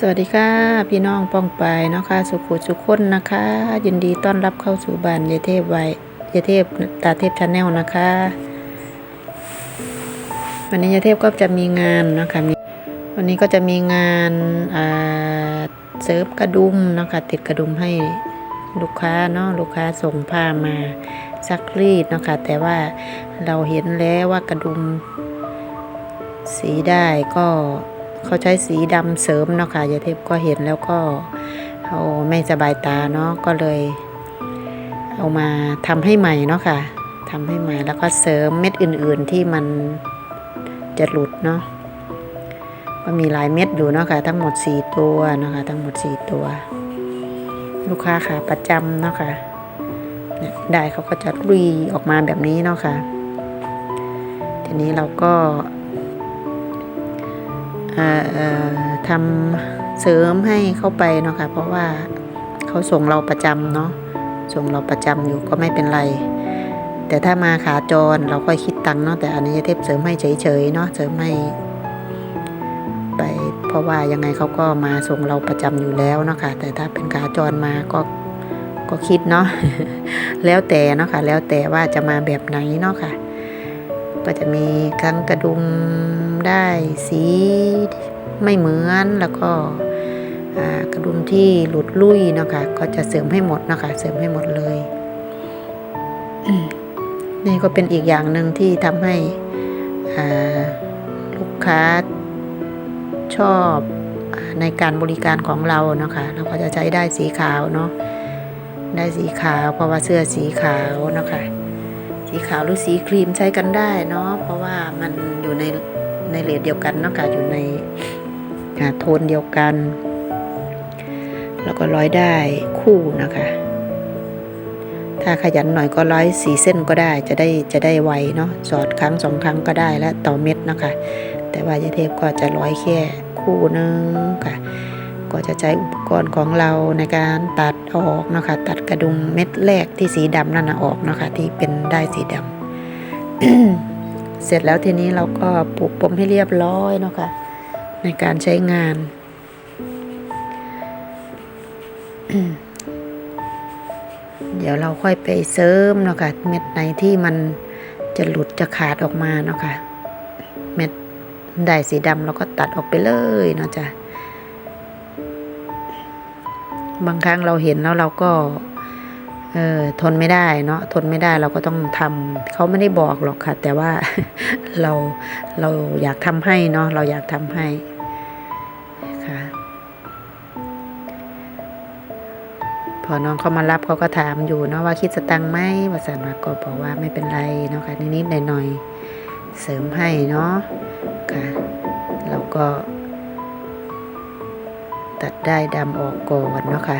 สวัสดีค่ะพี่น้องป้องไปายเนาะค่ะสุขุสุขคนนะคะ ยินดีต้อนรับเข้าสู่บ้านยายเทพไว้ยายเทพตาเทพชาแนลนะคะ วันนี้ยายเทพก็จะมีงานนะคะวันนี้ก็จะมีงานาเซิร์ฟกระดุมนะคะติดกระดุมให้ลูกค้าเนาะลูกค้าส่งผ้ามาซักรีดนะคะแต่ว่าเราเห็นแล้วว่ากระดุมสีได้ก็ เขาใช้สีดำเสริมเนาะค่ะยายเทพก็เห็นแล้วก็เอาไม่สบายตาเนาะก็เลย เอามาทำให้ใหม่เนาะค่ะทำให้ใหม่แล้วก็เสริมเม็ดอื่น ๆที่มันจะหลุดเนาะก็มีหลายเม็ดอยู่เนาะค่ะทั้งหมดสี่ตัวเนาะค่ะทั้งหมดสี่ตัว ลูกค้าค่ะประจำเนาะค่ะเนี่ยได้เขาก็จะรุยออกมาแบบนี้เนาะค่ะทีนี้เราก็ ทำเสริมให้เข้าไปเนาะค่ะเพราะว่าเขาส่งเราประจำเนาะส่งเราประจำอยู่ก็ไม่เป็นไร แต่ถ้ามาขาจรเราก็คิดตังค์เนาะแต่อันนี้เทพเสริมให้เฉยๆเนาะเสริมให้ไป เพราะว่ายังไงเขาก็มาส่งเราประจำอยู่แล้วเนาะค่ะแต่ถ้าเป็นขาจรมาก็ก็คิดเนาะแล้วแต่เนาะค่ะแล้วแต่ว่าจะมาแบบไหนเนาะค่ะ ก็จะมีครั้งกระดุมได้สีไม่เหมือนแล้วก็กระดุมที่หลุดลุ่ยเนาะคะก็จะเสริมให้หมดเนาะคะเสริมให้หมดเลย นี่ก็เป็นอีกอย่างหนึ่งที่ทำให้ลูกค้าชอบในการบริการของเราเนาะคะเราก็จะใช้ได้สีขาวเนาะได้สีขาวเพราะว่าเสื้อสีขาวเนาะคะ สีขาวหรือสีครีมใช้กันได้เนาะเพราะว่ามันอยู่ในในเลดเดียวกันเนาะค่ะอยู่ในโทนเดียวกัน แล้วก็ร้อยได้คู่นะคะ ถ้าขยันหน่อยก็ร้อยสีเส้นก็ได้จะได้จะได้ไวเนาะสอดครั้งสองครั้งก็ได้และต่อเม็ดนะคะ แต่ว่ายายเทพก็จะร้อยแค่คู่นึงค่ะ ก็จะใช้อุปกรณ์ของเราในการตัด ออกเนาะคะตัดกระดุมเม็ดแรกที่สีดำนั่นนะออกเนาะคะที่เป็นได้สีดำเสร็จแล้วทีนี้เราก็ปลูกปมให้เรียบร้อยเนาะคะในการใช้งานเดี๋ยวเราค่อยไปเสริมเนาะคะเม็ดไหนที่มันจะหลุดจะขาดออกมาเนาะคะเม็ดได้สีดำเราก็ตัดออกไปเลยเนาะจ้ะ บางครั้งเราเห็นแล้วเราก็เออทนไม่ได้เนาะทนไม่ได้เราก็ต้องทำเขาไม่ได้บอกหรอกค่ะ แต่ว่าเราเราอยากทำให้เนาะเราอยากทำให้ค่ะพอน้องเขามารับเขาก็ถามอยู่เนาะว่าคิดสตังค์ไหมวาสันว่าก็บอกว่าไม่เป็นไรเนาะค่ะนิดๆหน่อยๆเสริมให้เนาะค่ะเราก็ ตัดได้ดำออกก่อนเนาะค่ะ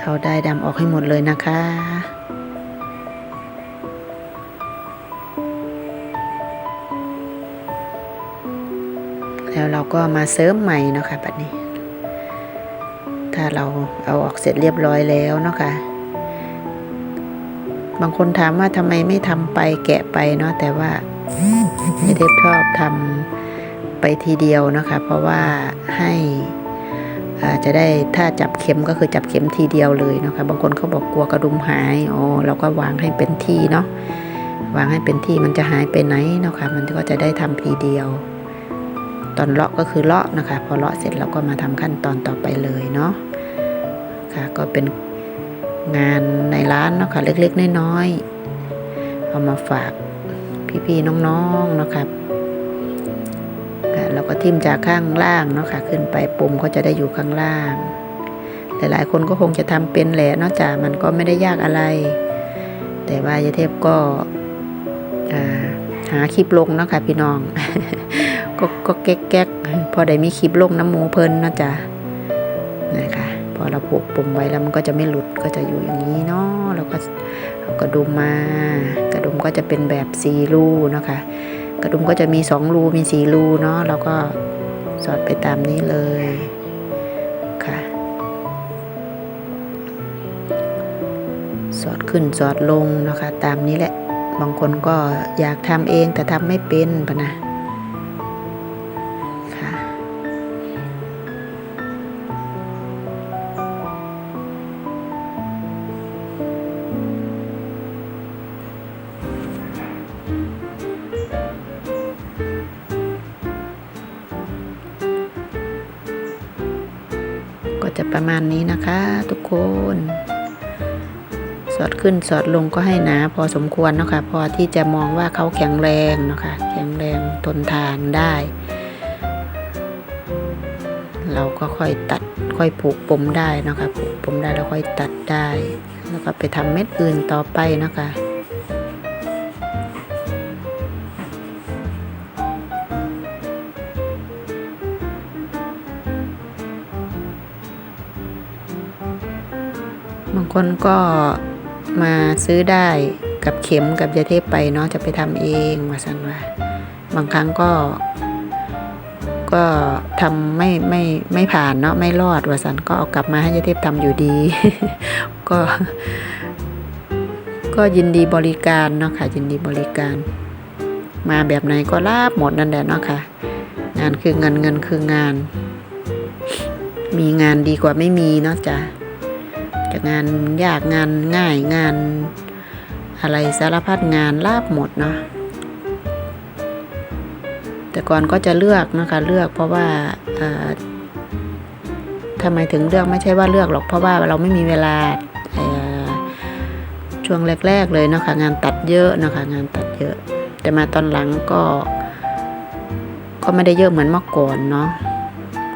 เอาได้ดำออกให้หมดเลยนะคะแล้วเราก็มาเสริมใหม่เนาะค่ะปัดนี้ ถ้าเราเอาออกเสร็จเรียบร้อยแล้วเนาะค่ะ บางคนถามว่าทำไมไม่ทำไปแกะไปเนาะแต่ว่า ไม่ได้ชอบทำไปทีเดียวนะคะ เพราะว่าให้อ่าจะได้ถ้าจับเข็มก็คือจับเข็มทีเดียวเลยนะคะ บางคนเขาบอกกลัวกระดุมหายอ๋อเราก็วางให้เป็นที่เนาะวางให้เป็นที่มันจะหายไปไหนเนาะคะมันก็จะได้ทำทีเดียว ตอนเลาะก็คือเลาะนะคะ พอเลาะเสร็จเราก็มาทำขั้นตอนต่อไปเลยเนาะค่ะ ก็เป็นงานในร้านเนาะค่ะเล็กๆน้อยๆเอามาฝาก พี่ๆน้องๆเนาะครับเราก็ทิมจากข้างล่างเนาะค่ะขึ้นไปปุ่มก็จะได้อยู่ข้างล่าง หลายๆคนก็คงจะทำเป็นแหละนอกจากมันก็ไม่ได้ยากอะไร แต่ว่ายายเทพก็หาคลิปลงเนาะค่ะพี่น้อง ก็ก็แก๊กแก๊กๆพอได้มีคลิปลงน้ำหมูเพลินนาะจ้ะนะคะ พอเราผูกปมไว้แล้วมันก็จะไม่หลุดก็จะอยู่อย่างนี้เนาะแล้วก็เอากระดุมมากระดุมก็จะเป็นแบบสีรูนะคะ กระดุมก็จะมีสองรูมีสีรูเนาะเราก็สอดไปตามนี้เลยค่ะ สอดขึ้นสอดลงนะคะ ตามนี้แหละ บางคนก็อยากทำเองแต่ทำไม่เป็นปะนะ ณนี้นะคะทุกคน สอดขึ้นสอดลงก็ให้หนาพอสมควรเนาะคะพอที่จะมองว่าเขาแข็งแรงเนาะคะแข็งแรงทนทานได้ เราก็ค่อยตัดค่อยผูกปมได้เนาะคะผูกปมได้แล้วค่อยตัดได้ แล้วก็ไปทำเม็ดอื่นต่อไปนะคะ คนก็มาซื้อได้กับเข็มกับยาเทพไปเนาะจะไปทำเองว่าสันว่าบางครั้งก็ ก็ทำไม่ไม่ไม่ผ่านเนาะไม่รอดว่าสันก็เอากลับมาให้ยาเทพทำอยู่ดี ก็ ก็ยินดีบริการเนาะค่ะ ยินดีบริการ มาแบบไหนก็รับหมดนั่นแหละเนาะค่ะ งานคือเงินเงินคืองาน มีงานดีกว่าไม่มีเนาะจ้ะ จะงานยากงานง่ายงาน อะไรสารพัดงานลาบหมดเนาะแต่ก่อนก็จะเลือกนะคะเลือกเพราะว่าทำไมถึงเลือกไม่ใช่ว่าเลือกหรอกเพราะว่าเราไม่มีเวลาช่วงแรก ๆ เลยเนาะคะงานตัดเยอะนะคะงานตัดเยอะ แต่มาตอนหลังก็ก็ไม่ได้เยอะเหมือนเมื่อก่อนเนาะ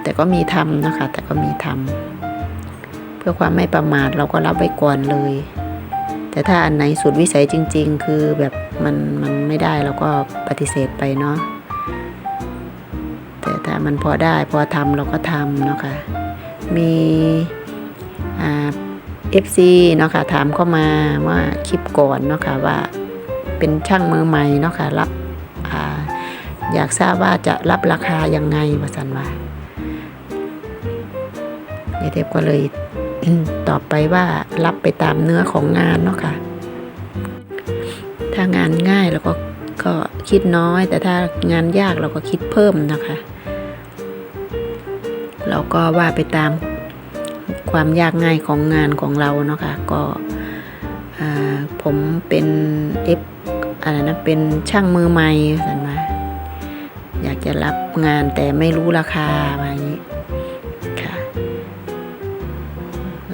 แต่ก็มีทำนะคะ แต่ก็มีทำ พื่อความไม่ประมาทเราก็รับไว้ก่อนเลย แต่ถ้าอันไหนสุดวิสัยจริง ๆ คือแบบมันมันไม่ได้เราก็ปฏิเสธไปเนาะแต่ถ้ามันพอได้พอทำเราก็ทำเนาะคะ่ะมีอ่า FC เนาะค่ะถามเข้ามาว่าคลิปก่อนเนาะค่ะว่าเป็นช่างมือใหม่เนาะค่ะรับอาอยากทราบว่าจะรับราคายังไงว่าสันว่าเยเทพก็เลย ตอบไปว่ารับไปตามเนื้อของงานเนาะค่ะ ถ้างานง่ายเราก็ก็คิดน้อย แต่ถ้างานยากเราก็คิดเพิ่มนะคะ เราก็ว่าไปตามความยากง่ายของงานของเราเนาะค่ะก็ผมเป็นเอฟอะไรนะเป็นช่างมือใหม่สันมาอยากจะรับงานแต่ไม่รู้ราคาอะไรอย่างนี้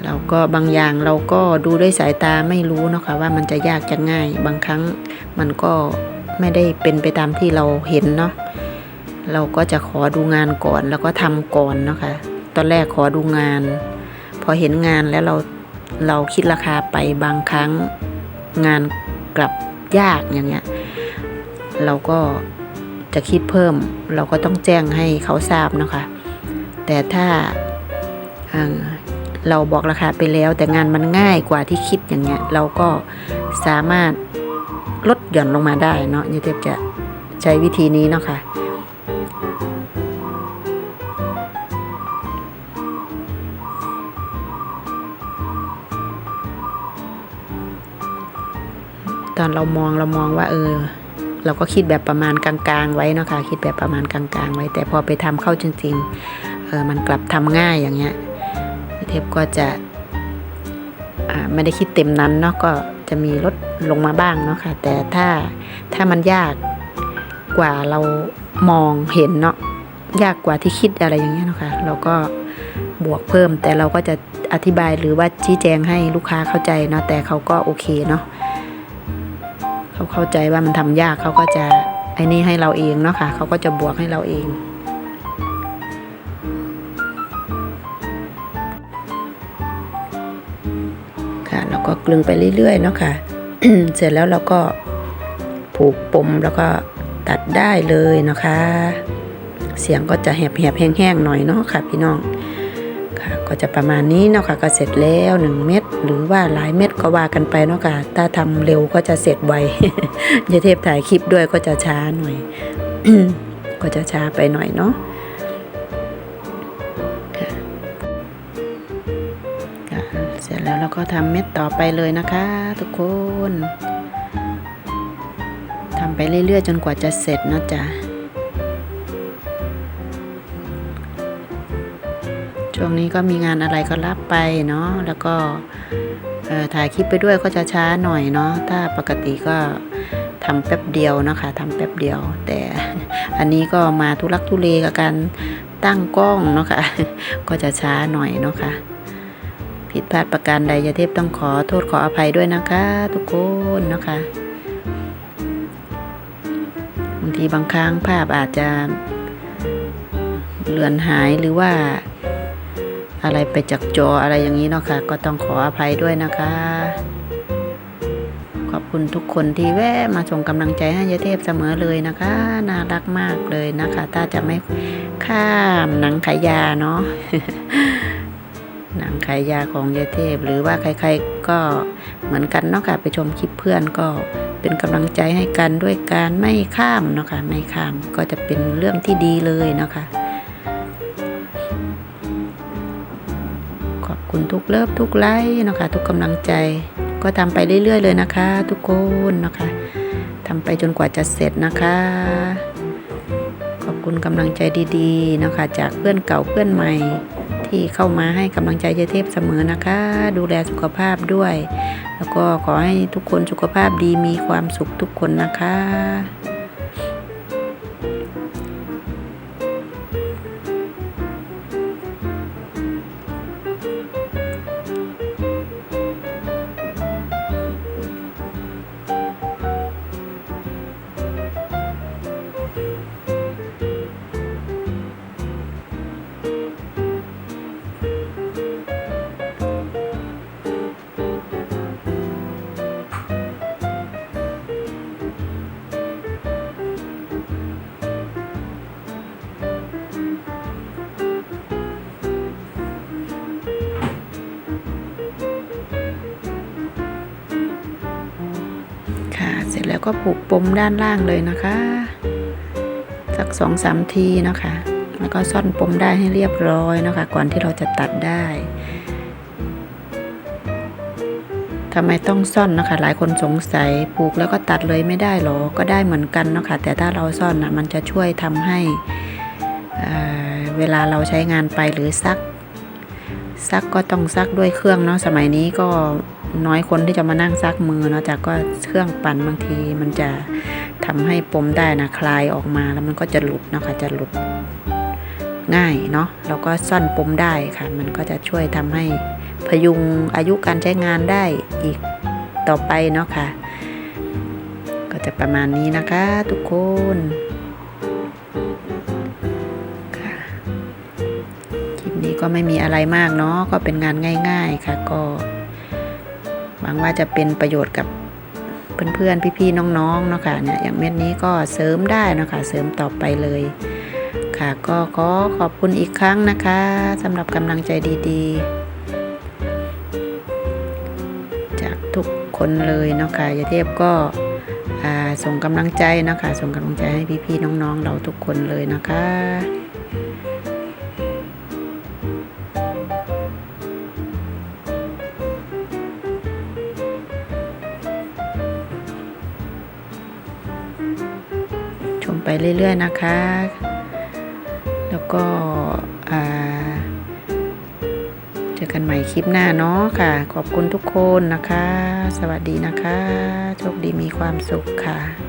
เราก็บางอย่างเราก็ดูด้วยสายตาไม่รู้เนาะค่ะว่ามันจะยากจะง่าย บางครั้งมันก็ไม่ได้เป็นไปตามที่เราเห็นเนาะเราก็จะขอดูงานก่อนแล้วก็ทำก่อนเนาะค่ะตอนแรกขอดูงาน พอเห็นงานแล้วเราเราคิดราคาไปบางครั้งงานกลับยากอย่างเงี้ย เราก็จะคิดเพิ่ม เราก็ต้องแจ้งให้เขาทราบเนาะคะ แต่ถ้า เราบอกราคาไปแล้ว แต่งานมันง่ายกว่าที่คิดอย่างเงี้ย เราก็สามารถลดหย่อนลงมาได้เนาะยูเทปจะใช้วิธีนี้เนาะค่ะตอนเรามองเรามองว่าเออ เราก็คิดแบบประมาณกลางๆ ไว้เนาะค่ะคิดแบบประมาณกลางๆ ไว้ แต่พอไปทำเข้าจริง ๆ เออมันกลับทำง่ายอย่างเงี้ย เทปก็จะไม่ได้คิดเต็มนั้นเนาะก็จะมีลดลงมาบ้างเนาะค่ะ แต่ถ้าถ้ามันยากกว่าเรามองเห็นเนาะยากกว่าที่คิดอะไรอย่างเงี้ยเนาะค่ะเราก็บวกเพิ่มแต่เราก็จะอธิบายหรือว่าชี้แจงให้ลูกค้าเข้าใจเนาะแต่เขาก็โอเคเนาะเขาเข้าใจว่ามันทำยากเขาก็จะไอ้นี่ให้เราเองเนาะค่ะเขาก็จะบวกให้เราเอง ค่ะแล้วก็กลึงไปเรื่อยๆเนาะค่ะเสร็จแล้วเราก็ผูกปมแล้วก็ตัดได้เลยนะคะ เสียงก็จะแหบๆแห้งๆหน่อยเนาะค่ะ พี่น้องค่ะ ก็จะประมาณนี้เนาะค่ะก็เสร็จแล้วหนึ่งเม็ดหรือว่าหลายเม็ดก็ว่ากันไปเนาะค่ะถ้าทำเร็วก็จะเสร็จไวยายเทพถ่ายคลิปด้วยก็จะช้าหน่อยก็จะช้าไปหน่อยเนาะ ร็จแล้วเราก็ทำเม็ดต่อไปเลยนะคะ ทุกคนทำไปเรื่อยๆ จนกว่าจะเสร็จนะจ๊ะช่วงนี้ก็มีงานอะไรก็รับไปเนาะแล้วก็ถ่ายคลิปไปด้วยก็จะช้าหน่อยเนาะถ้าปกติก็ทำแป๊บเดียวนะคะทำแป๊บเดียว แต่อันนี้ก็มาทุลักทุเลกับการตั้งกล้องเนาะค่ะก็จะช้าหน่อยเนาะค่ะ ผิดพลาดประการใดยาเทพต้องขอโทษขออภัยด้วยนะคะ ทุกคนนะคะบางทีบางครั้งภาพอาจจะเลือนหายหรือว่าอะไรไปจากจออะไรอย่างนี้เนาะค่ะก็ต้องขออภัยด้วยนะคะ ขอบคุณทุกคนที่แวะมาส่งกำลังใจให้ยาเทพเสมอเลยนะคะ น่ารักมากเลยนะคะ ถ้าจะไม่ข้ามหนังขายาเนาะ หนังขายยาของยายเทพ หรือว่าใครๆก็เหมือนกันเนาะค่ะไปชมคลิปเพื่อนก็เป็นกำลังใจให้กันด้วยการไม่ข้ามเนาะค่ะไม่ข้ามก็จะเป็นเรื่องที่ดีเลยเนาะค่ะขอบคุณทุกเลิฟทุกไลค์เนาะคะทุกกำลังใจก็ทำไปเรื่อย ๆ เลยนะคะ ทุกคนนะคะทำไปจนกว่าจะเสร็จนะคะขอบคุณกำลังใจดีๆนะคะจากเพื่อนเก่าเพื่อนใหม่ ที่เข้ามาให้กำลังใจเจเทพเสมอนะคะ ดูแลสุขภาพด้วย แล้วก็ขอให้ทุกคนสุขภาพดีมีความสุขทุกคนนะคะ เสร็จแล้วก็ผูกปมด้านล่างเลยนะคะ สักสองสามทีนะคะ แล้วก็ซ่อนปมได้ให้เรียบร้อยนะคะ ก่อนที่เราจะตัดได้ทำไมต้องซ่อนนะคะ หลายคนสงสัยผูกแล้วก็ตัดเลยไม่ได้หรอ ก็ได้เหมือนกันนะคะ แต่ถ้าเราซ่อนนะมันจะช่วยทำให้เวลาเราใช้งานไปหรือซัก ซักก็ต้องซักด้วยเครื่องเนาะสมัยนี้ก็น้อยคนที่จะมานั่งซักมือเนาะจากก็เครื่องปั่นบางทีมันจะทำให้ปมได้นะคลายออกมาแล้วมันก็จะหลุดเนาะคะจะหลุดง่ายเนาะเราก็ซ่อนปมได้ค่ะ มันก็จะช่วยทำให้พยุงอายุการใช้งานได้อีกต่อไปเนาะค่ะ ก็จะประมาณนี้นะคะทุกคน ก็ไม่มีอะไรมากเนาะก็เป็นงานง่าย ๆ ค่ะ ก็หวังว่าจะเป็นประโยชน์กับเพื่อนๆพี่ๆน้องๆเนาะค่ะเนี่ยอย่างเม็ดนี้ก็เสริมได้เนาะค่ะเสริมต่อไปเลย ค่ะ ก็ขอขอบคุณอีกครั้งนะคะสำหรับกำลังใจดีๆ จากทุกคนเลยเนาะค่ะยาเทพก็ส่งกำลังใจเนาะค่ะส่งกำลังใจให้พี่ๆน้องๆ เราทุกคนเลยนะคะ เรื่อย ๆ นะคะ แล้วก็เจอกันใหม่คลิปหน้าเนาะค่ะ ขอบคุณทุกคนนะคะ สวัสดีนะคะ โชคดีมีความสุขค่ะ